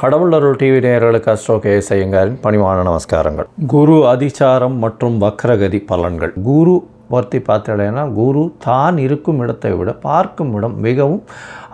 கடவுள் அருள் டிவி நேயர்களுக்கு astro K ஐயங்காரின் பணிவான நமஸ்காரங்கள். குரு அதிசாரம் மற்றும் வக்ரகதி பலன்கள். குரு பற்றி பார்த்தீங்கன்னா குரு தான் இருக்கும் இடத்தை விட பார்க்கும் இடம் மிகவும்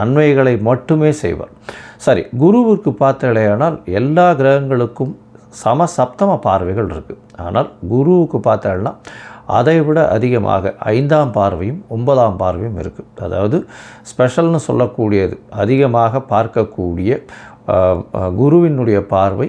நன்மைகளை மட்டுமே செய்வார். சரி குருவிற்கு பார்த்தலையானால் எல்லா கிரகங்களுக்கும் சம சப்தம பார்வைகள் இருக்குது ஆனால் குருவுக்கு பார்த்தோம்னா அதை விட அதிகமாக ஐந்தாம் பார்வையும் ஒன்பதாம் பார்வையும் இருக்குது அதாவது ஸ்பெஷல்னு சொல்லக்கூடியது அதிகமாக பார்க்கக்கூடிய குருவினுடைய பார்வை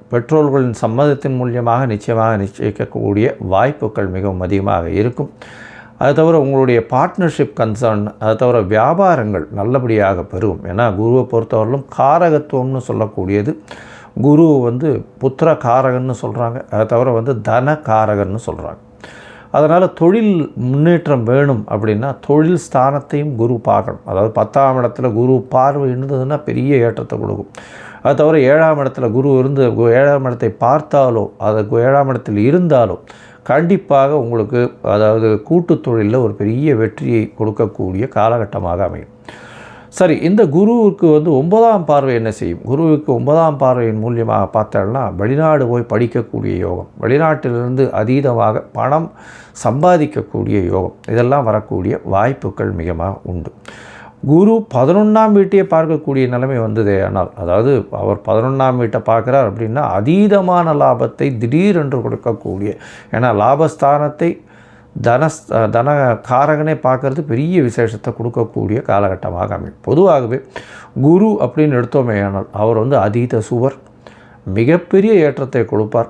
பெற்றோர்களின் சம்மதத்தின் மூலியமாக நிச்சயமாக நிச்சயிக்கக்கூடிய வாய்ப்புகள் மிகவும் அதிகமாக இருக்கும். அது தவிர உங்களுடைய பார்ட்னர்ஷிப் கன்சர்ன் அது தவிர வியாபாரங்கள் நல்லபடியாக பெருகும். ஏன்னா குருவை பொறுத்தவரையிலும் காரகத்துவம்னு சொல்லக்கூடியது. குரு வந்து புத்திர காரகன்னு சொல்கிறாங்க அதை தவிர வந்து தன காரகன்னு சொல்கிறாங்க அதனால் தொழில் முன்னேற்றம் வேணும் அப்படின்னா தொழில் ஸ்தானத்தையும் குரு பார்க்கணும். அதாவது பத்தாம் இடத்துல குரு பார்வை இருந்ததுன்னா பெரிய ஏற்றத்தை கொடுக்கும். அது தவிர ஏழாம் இடத்துல குரு இருந்து ஏழாம் இடத்தை பார்த்தாலோ அது கு- ஏழாம் இடத்தில் இருந்தாலோ கண்டிப்பாக உங்களுக்கு அதாவது கூட்டு தொழிலில் ஒரு பெரிய வெற்றியை கொடுக்கக்கூடிய காலகட்டமாக அமையும். சரி இந்த குருவுக்கு வந்து ஒன்பதாம் பார்வை என்ன செய்யும்? குருவுக்கு ஒன்பதாம் பார்வையின் மூலியமாக பார்த்தோம்னா வெளிநாடு போய் படிக்கக்கூடிய யோகம் வெளிநாட்டிலிருந்து அதீதமாக பணம் சம்பாதிக்கக்கூடிய யோகம் இதெல்லாம் வரக்கூடிய வாய்ப்புகள் மிகமாக உண்டு. குரு பதினொன்றாம் வீட்டையே பார்க்கக்கூடிய நிலைமை வந்ததே ஆனால் அதாவது அவர் பதினொன்றாம் வீட்டை பார்க்குறார் அப்படின்னா அதீதமான லாபத்தை திடீரென்று கொடுக்கக்கூடிய ஏன்னா லாபஸ்தானத்தை தன தன காரகனே பார்க்கறது பெரிய விசேஷத்தை கொடுக்கக்கூடிய காலகட்டமாக அமையும். பொதுவாகவே குரு அப்படின்னு எடுத்தோமே ஆனால் அவர் வந்து அதீத சுவர் மிகப்பெரிய ஏற்றத்தை கொடுப்பார்.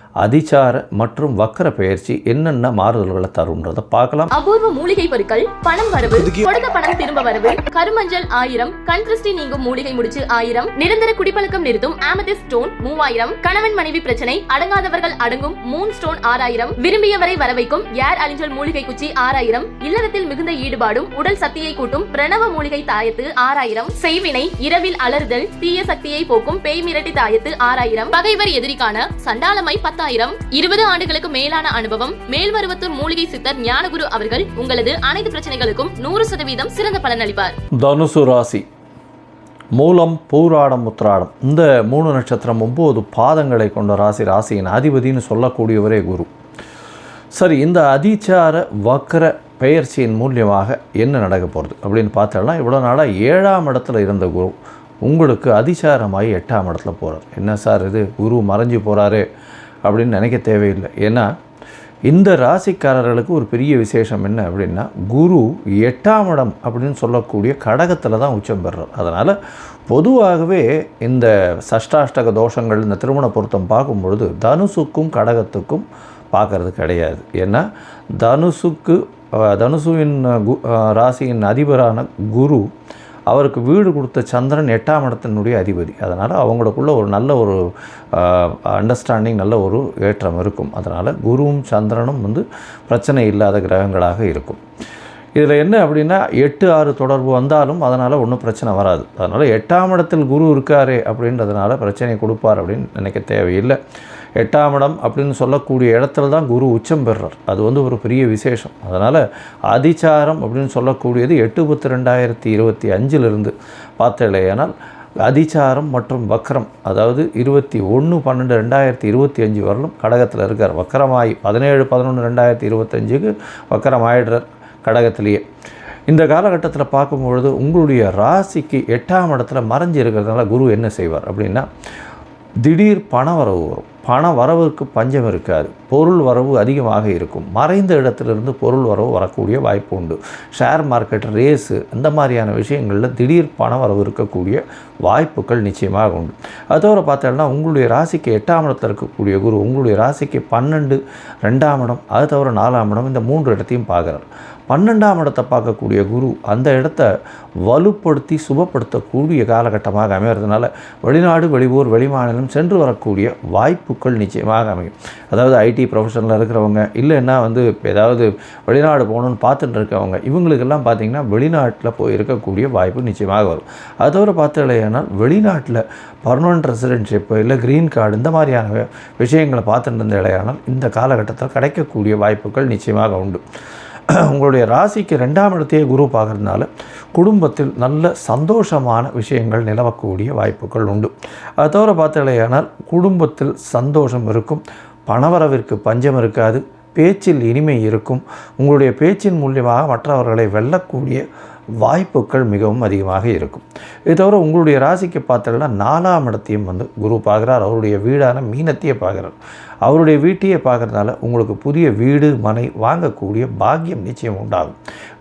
அதிசார மற்றும் வக்கர பெயர்ச்சி என்னென்ன மாறுதல்களை தரும்ன்றதை பார்க்கலாம். அபூர்வ மூலிகை பொருட்கள் பணம் வரவு கொடுத்த பணம் திரும்ப வரவு கருமஞ்சள் ஆயிரம் கண் திருஷ்டி நீங்கும் மூலிகை முடிச்சு ஆயிரம் நிரந்தர குடிப்பழக்கம் நிறுத்தும் ஆமதிஸ் ஸ்டோன் மூவாயிரம் கணவன் மனைவி பிரச்சனை அடங்காதவர்கள் அடங்கும் மூன் ஸ்டோன் ஆறாயிரம் விரும்பியவரை வர வைக்கும் ஏர் அலிஞ்சல் மூலிகை குச்சி ஆறாயிரம் இல்லறத்தில் மிகுந்த ஈடுபாடும் உடல் சக்தியை கூட்டும் பிரணவ மூலிகை தாயத்து ஆறாயிரம் செய்வினை இரவில் அலறுதல் தீய சக்தியை போக்கும் பேய் மிரட்டி தாயத்து ஆறாயிரம் பகைவர் எதிரிக்கான சண்டாளமை பத்தாயிரம் இருபது ஆண்டுகளுக்கு மேலான அனுபவம் மேல்மருவத்தூர் மூலிகை சித்தர் ஞானகுரு அவர்கள் உங்களது அனைத்து பிரச்சனைகளுக்கும் நூறு சதவீதம் சிறந்த பலன் அளிப்பார் தனுசு ராசி. மூலம் பூராடம் உத்திராடம். இந்த மூணு நட்சத்திரம் ஒம்பது பாதங்களை கொண்ட ராசி ராசியின் அதிபதின்னு சொல்லக்கூடியவரே குரு. சரி இந்த அதிச்சார வக்கர பெயர்ச்சியின் மூலியமாக என்ன நடக்க போகிறது அப்படின்னு பார்த்தோம்னா இவ்வளோ நாளாக ஏழாம் இடத்துல இருந்த குரு உங்களுக்கு அதிசாரமாகி எட்டாம் இடத்துல போகிறார் என்ன சார் இது? குரு மறைஞ்சு போகிறாரு அப்படின்னு நினைக்க தேவையில்லை. ஏன்னா இந்த ராசிக்காரர்களுக்கு ஒரு பெரிய விசேஷம் என்ன அப்படின்னா குரு எட்டாம் இடம் அப்படின்னு சொல்லக்கூடிய கடகத்தில் தான் உச்சம் பெறுறார். அதனால் பொதுவாகவே இந்த சஷ்டாஷ்டக தோஷங்கள் இந்த திருமண பொருத்தம் பார்க்கும் பொழுது தனுசுக்கும் கடகத்துக்கும் பார்க்கறது கிடையாது. ஏன்னா தனுசுக்கு தனுசுவின் கு ராசியின் அதிபரான குரு அவருக்கு வீடு கொடுத்த சந்திரன் எட்டாம் இடத்தினுடைய அதிபதி. அதனால் அவங்களுக்குள்ள ஒரு நல்ல ஒரு அண்டர்ஸ்டாண்டிங் நல்ல ஒரு ஏற்றம் இருக்கும். அதனால் குருவும் சந்திரனும் வந்து பிரச்சனை இல்லாத கிரகங்களாக இருக்கும். இதில் என்ன அப்படின்னா எட்டு ஆறு தொடர்பு வந்தாலும் அதனால் ஒன்றும் பிரச்சனை வராது. அதனால் எட்டாம் இடத்தில் குரு இருக்காரே அப்படின்றதுனால பிரச்சனை கொடுப்பார் அப்படின்னு நினைக்க தேவையில்லை. எட்டாம் இடம் அப்படின்னு சொல்லக்கூடிய இடத்துல தான் குரு உச்சம் பெறுறார். அது வந்து ஒரு பெரிய விசேஷம். அதனால் அதிச்சாரம் அப்படின்னு சொல்லக்கூடியது எட்டு பத்து ரெண்டாயிரத்தி இருபத்தி அஞ்சிலிருந்து பார்த்தலையானால் அதிச்சாரம் மற்றும் வக்ரம் அதாவது இருபத்தி ஒன்று பன்னெண்டு ரெண்டாயிரத்தி இருபத்தி அஞ்சு வரலும் கடகத்தில் இருக்கார். வக்கரமாயி பதினேழு பதினொன்று ரெண்டாயிரத்தி இருபத்தஞ்சுக்கு வக்கரம் ஆயிடுறார் கடகத்திலேயே. இந்த காலகட்டத்தில் பார்க்கும்பொழுது உங்களுடைய ராசிக்கு எட்டாம் இடத்துல மறைஞ்சு இருக்கிறதுனால குரு என்ன செய்வார் அப்படின்னா திடீர் பண வரவு வரும். பண வரவுக்கு பஞ்சம் இருக்காது. பொருள் வரவு அதிகமாக இருக்கும். மறைந்த இடத்துலேருந்து பொருள் வரவு வரக்கூடிய வாய்ப்பு உண்டு. ஷேர் மார்க்கெட் ரேஸு இந்த மாதிரியான விஷயங்களில் திடீர் பண வரவு இருக்கக்கூடிய வாய்ப்புகள் நிச்சயமாக உண்டு. அது தவிர பார்த்தோம்னா உங்களுடைய ராசிக்கு எட்டாம் இடத்தில் இருக்கக்கூடிய குரு உங்களுடைய ராசிக்கு பன்னெண்டு ரெண்டாம் இடம் அது தவிர நாலாம் இடம் இந்த மூன்று இடத்தையும் பார்க்குறார். பன்னெண்டாம் இடத்தை பார்க்கக்கூடிய குரு அந்த இடத்த வலுப்படுத்தி சுபப்படுத்தக்கூடிய காலகட்டமாக அமைகிறதுனால வெளிநாடு வெளியூர் வெளிமாநிலம் சென்று வரக்கூடிய வாய்ப்புகள் நிச்சயமாக அமையும். அதாவது ஐடி ப்ரொஃபஷனில் இருக்கிறவங்க இல்லைன்னா வந்து ஏதாவது வெளிநாடு போகணுன்னு பார்த்துட்டு இருக்கவங்க இவங்களுக்கெல்லாம் பார்த்திங்கன்னா வெளிநாட்டில் போய் இருக்கக்கூடிய வாய்ப்பு நிச்சயமாக வரும். அது தவிர பார்த்துலையானால் வெளிநாட்டில் பர்மனன்ட் ரெசிடென்ஷிப்பு இல்லை க்ரீன் கார்டு இந்த மாதிரியான விஷயங்களை பார்த்துட்டு இருந்த இடையானால் இந்த காலகட்டத்தில் கிடைக்கக்கூடிய வாய்ப்புகள் நிச்சயமாக உண்டு. உங்களுடைய ராசிக்கு ரெண்டாம் இடத்தையே குரு பார்க்கறதுனால குடும்பத்தில் நல்ல சந்தோஷமான விஷயங்கள் நிலவக்கூடிய வாய்ப்புகள் உண்டு. அது தவிர பார்த்தாலேயானால் குடும்பத்தில் சந்தோஷம் இருக்கும். பணவரவிற்கு பஞ்சம் இருக்காது. பேச்சில் இனிமை இருக்கும். உங்களுடைய பேச்சின் மூலியமாக மற்றவர்களை வெல்லக்கூடிய வாய்ப்புகள் மிகவும் அதிகமாக இருக்கும். இது தவிர உங்களுடைய ராசிக்கு பார்த்தோம்னா நாலாம் இடத்தையும் வந்து குரு பார்க்குறார். அவருடைய வீடான மீனத்தையே பார்க்குறார். அவருடைய வீட்டையே பார்க்குறதுனால உங்களுக்கு புதிய வீடு மனை வாங்கக்கூடிய பாக்கியம் நிச்சயம் உண்டாகும்.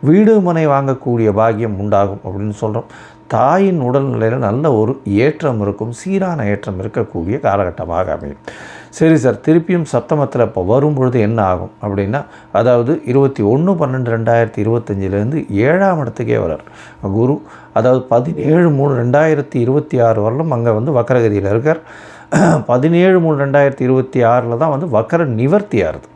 வீடு மனை வாங்கக்கூடிய பாக்கியம் உண்டாகும் அப்படின்னு சொல்கிறோம் தாயின் உடல்நிலையில் நல்ல ஒரு ஏற்றம் இருக்கும். சீரான ஏற்றம் இருக்கக்கூடிய காலகட்டமாக அமையும். சரி சார் திருப்பியும் சப்தமத்தில் இப்போ வரும்பொழுது என்ன ஆகும் அப்படின்னா அதாவது இருபத்தி ஒன்று பன்னெண்டு ரெண்டாயிரத்தி இருபத்தஞ்சிலேருந்து ஏழாம் இடத்துக்கே வரார் குரு அதாவது பதினேழு மூணு ரெண்டாயிரத்தி இருபத்தி ஆறு வரலும் அங்கே வந்து வக்கரகதியில் இருக்கார். பதினேழு மூணு ரெண்டாயிரத்தி இருபத்தி ஆறில் தான் வந்து வக்கர நிவர்த்தி ஆறுது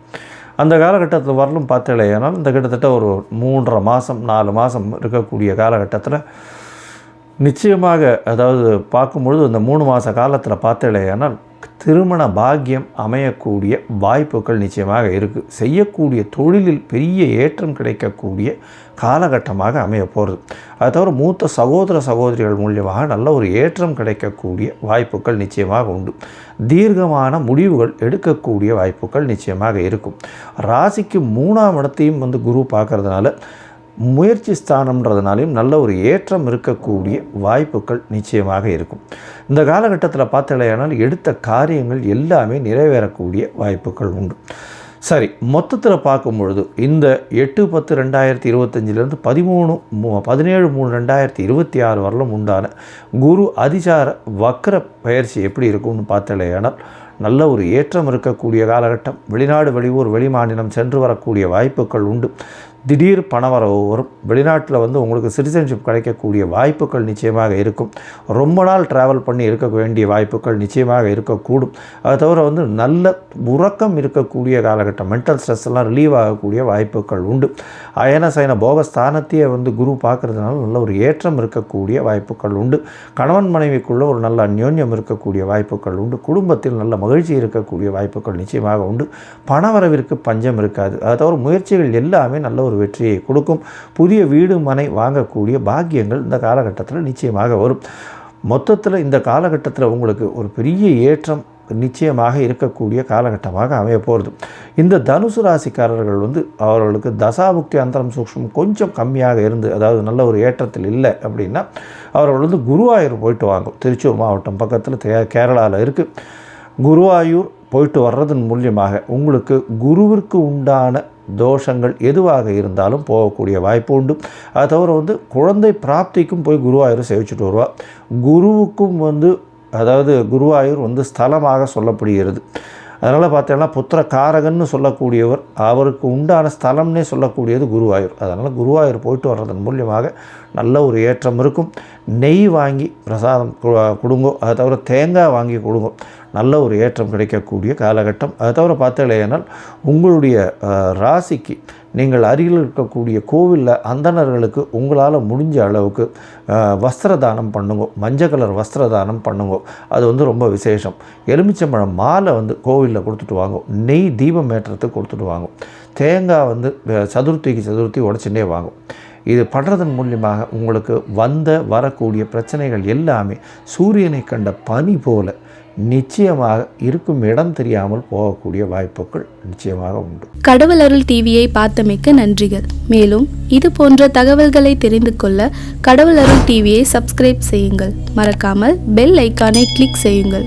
அந்த காலகட்டத்தில் வரலும் பார்த்தலையானால் இந்த கிட்டத்தட்ட ஒரு மூன்றரை மாதம் நாலு மாதம் இருக்கக்கூடிய காலகட்டத்தில் நிச்சயமாக அதாவது பார்க்கும்பொழுது இந்த மூணு மாத காலத்தில் பார்த்தலையானால் திருமண பாக்கியம் அமையக்கூடிய வாய்ப்புகள் நிச்சயமாக இருக்குது செய்யக்கூடிய தொழிலில் பெரிய ஏற்றம் கிடைக்கக்கூடிய காலகட்டமாக அமைய போகிறது அது தவிர மூத்த சகோதர சகோதரிகள் மூலியமாக நல்ல ஒரு ஏற்றம் கிடைக்கக்கூடிய வாய்ப்புகள் நிச்சயமாக உண்டு. தீர்க்கமான முடிவுகள் எடுக்கக்கூடிய வாய்ப்புகள் நிச்சயமாக இருக்கும். ராசிக்கு மூணாம் இடத்தையும் வந்து குரு பார்க்குறதுனால முயற்சி ஸ்தானம்ன்றதுனாலையும் நல்ல ஒரு ஏற்றம் இருக்கக்கூடிய வாய்ப்புகள் நிச்சயமாக இருக்கும். இந்த காலகட்டத்தில் பார்த்தலையானால் எடுத்த காரியங்கள் எல்லாமே நிறைவேறக்கூடிய வாய்ப்புகள் உண்டு. சரி மொத்தத்தில் பார்க்கும் பொழுது இந்த எட்டு பத்து ரெண்டாயிரத்தி இருபத்தஞ்சிலேருந்து பதிமூணு மூ- பதினேழு மூணு ரெண்டாயிரத்தி இருபத்தி ஆறு வரலும் உண்டான குரு அதிசார வக்ர பயிற்சி எப்படி இருக்கும்னு பார்த்தலையானால் நல்ல ஒரு ஏற்றம் இருக்கக்கூடிய காலகட்டம். வெளிநாடு வெளியூர் வெளிமாநிலம் சென்று வரக்கூடிய வாய்ப்புகள் உண்டு. திடீர் பணவரவு வரும். வெளிநாட்டில் வந்து உங்களுக்கு சிட்டிசன்ஷிப் கிடைக்கக்கூடிய வாய்ப்புகள் நிச்சயமாக இருக்கும். ரொம்ப நாள் ட்ராவல் பண்ணி இருக்க வேண்டிய வாய்ப்புகள் நிச்சயமாக இருக்கக்கூடும். அது தவிர வந்து நல்ல உறக்கம் இருக்கக்கூடிய காலகட்டம் மென்டல் ஸ்ட்ரெஸ் எல்லாம் ரிலீவ் ஆகக்கூடிய வாய்ப்புகள் உண்டு. அயன சயன போகஸ்தானத்தையே வந்து குரு பார்க்குறதுனால நல்ல ஒரு ஏற்றம் இருக்கக்கூடிய வாய்ப்புகள் உண்டு. கணவன் மனைவிக்குள்ள ஒரு நல்ல அந்யோன்யம் இருக்கக்கூடிய வாய்ப்புகள் உண்டு. குடும்பத்தில் நல்ல மகிழ்ச்சி இருக்கக்கூடிய வாய்ப்புகள் நிச்சயமாக உண்டு. பணவரவிற்கு பஞ்சம் இருக்காது. அது தவிர முயற்சிகள் எல்லாமே நல்ல ஒரு வெற்றியை கொடுக்கும். புதிய வீடு மனை வாங்கக்கூடிய பாக்கியங்கள் இந்த காலகட்டத்தில் நிச்சயமாக வரும். மொத்தத்தில் இந்த காலகட்டத்தில் உங்களுக்கு ஒரு பெரிய ஏற்றம் நிச்சயமாக இருக்கக்கூடிய காலகட்டமாக அமைய போகிறது இந்த தனுசு ராசிக்காரர்கள் வந்து அவர்களுக்கு தசாபுக்தி அந்தரம் சூக்ஷம் கொஞ்சம் கம்மியாக இருந்து அதாவது நல்ல ஒரு ஏற்றத்தில் இல்லை அப்படின்னா அவர்கள் வந்து குருவாயூர் போயிட்டு வாங்க திருச்சூர் மாவட்டம் பக்கத்தில் கேரளாவில் இருக்குது குருவாயூர் போயிட்டு வர்றதன் மூலியமாக உங்களுக்கு குருவிற்கு உண்டான தோஷங்கள் எதுவாக இருந்தாலும் போகக்கூடிய வாய்ப்பு உண்டு. அது தவிர வந்து குழந்தை பிராப்திக்கும் போய் குருவாயூர் சேவிச்சுட்டு வருவா. குருவுக்கும் வந்து அதாவது குருவாயூர் வந்து ஸ்தலமாக சொல்லப்படுகிறது. அதனால் பார்த்தீங்கன்னா புத்திர காரகன்னு சொல்லக்கூடியவர் அவருக்கு உண்டான ஸ்தலம்னே சொல்லக்கூடியது குருவாயூர். அதனால் குருவாயூர் போயிட்டு வர்றதன் மூலியமாக நல்ல ஒரு ஏற்றம் இருக்கும். நெய் வாங்கி பிரசாதம் கு- கொடுங்கோ. அதை தவிர தேங்காய் வாங்கி கொடுங்கோ. நல்ல ஒரு ஏற்றம் கிடைக்கக்கூடிய காலகட்டம். அதை தவிர பார்த்தீங்களேனால் உங்களுடைய ராசிக்கு நீங்கள் அருகில் இருக்கக்கூடிய கோவிலில் அந்தணர்களுக்கு உங்களால் முடிஞ்ச அளவுக்கு வஸ்திர தானம் பண்ணுங்க. மஞ்சள் கலர் வஸ்திர தானம் பண்ணுங்க. அது வந்து ரொம்ப விசேஷம். எலுமிச்சம்பழம் மாலை வந்து கோவிலில் கொடுத்துட்டு வாங்க. நெய் தீபம் ஏற்றத்துக்கு கொடுத்துட்டு வாங்க. தேங்காய் வந்து சதுர்த்திக்கு சதுர்த்தி உடச்சுட்டே வாங்கும் இது பண்ணுறதன் மூலியமாக உங்களுக்கு வந்த வரக்கூடிய பிரச்சனைகள் எல்லாமே சூரியனை கண்ட பனி போல நிச்சயமாக இருக்கும் இடம் தெரியாமல் போகக்கூடிய வாய்ப்புகள் நிச்சயமாக உண்டு. கடவுள் அருள் டிவியை பார்த்தமைக்க நன்றிகள். மேலும் இது போன்ற தகவல்களை தெரிந்து கொள்ள கடவுள் அருள் டிவியை சப்ஸ்கிரைப் செய்யுங்கள். மறக்காமல் பெல் ஐக்கானை கிளிக் செய்யுங்கள்.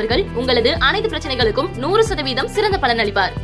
அவர்கள் உங்களது அனைத்து பிரச்சனைகளுக்கும் நூறு சதவீதம் சிறந்த பலன் அளிப்பார்